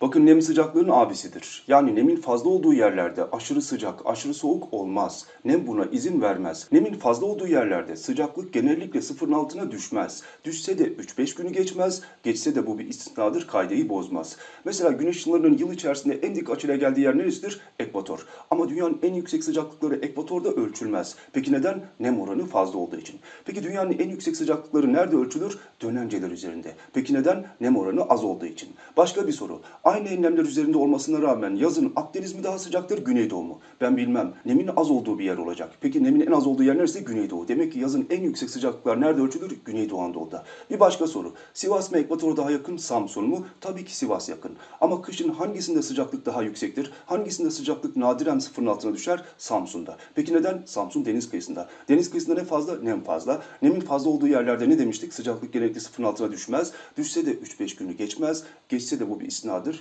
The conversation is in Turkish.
Bakın nem sıcaklığın abisidir. Yani nemin fazla olduğu yerlerde aşırı sıcak, aşırı soğuk olmaz. Nem buna izin vermez. Nemin fazla olduğu yerlerde sıcaklık genellikle sıfırın altına düşmez. Düşse de 3-5 günü geçmez. Geçse de bu bir istisnadır, kaideyi bozmaz. Mesela güneş ışınlarının yıl içerisinde en dik açıyla geldiği yer neresidir? Ekvator. Ama dünyanın en yüksek sıcaklıkları ekvatorda ölçülmez. Peki neden? Nem oranı fazla olduğu için. Peki dünyanın en yüksek sıcaklıkları nerede ölçülür? Dönenceler üzerinde. Peki neden? Nem oranı az olduğu için. Başka bir soru. Aynı enlemler üzerinde olmasına rağmen yazın Akdeniz mi daha sıcaktır, Güneydoğu mu? Ben bilmem. Nemin az olduğu bir yer olacak. Peki nemin en az olduğu yer neresi? Güneydoğu. Demek ki yazın en yüksek sıcaklıklar nerede ölçülür? Güneydoğu Anadolu'da. Bir başka soru. Sivas mı ekvatora daha yakın, Samsun mu? Tabii ki Sivas yakın. Ama kışın hangisinde sıcaklık daha yüksektir? Hangisinde sıcaklık nadiren sıfırın altına düşer? Samsun'da. Peki neden? Samsun deniz kıyısında. Deniz kıyısında ne fazla? Nem fazla. Nemin fazla olduğu yerlerde ne demiştik? Sıcaklık genellikle sıfırın altına düşmez. Düşse de 3-5 günü geçmez. Geçse de bu bir isnadır,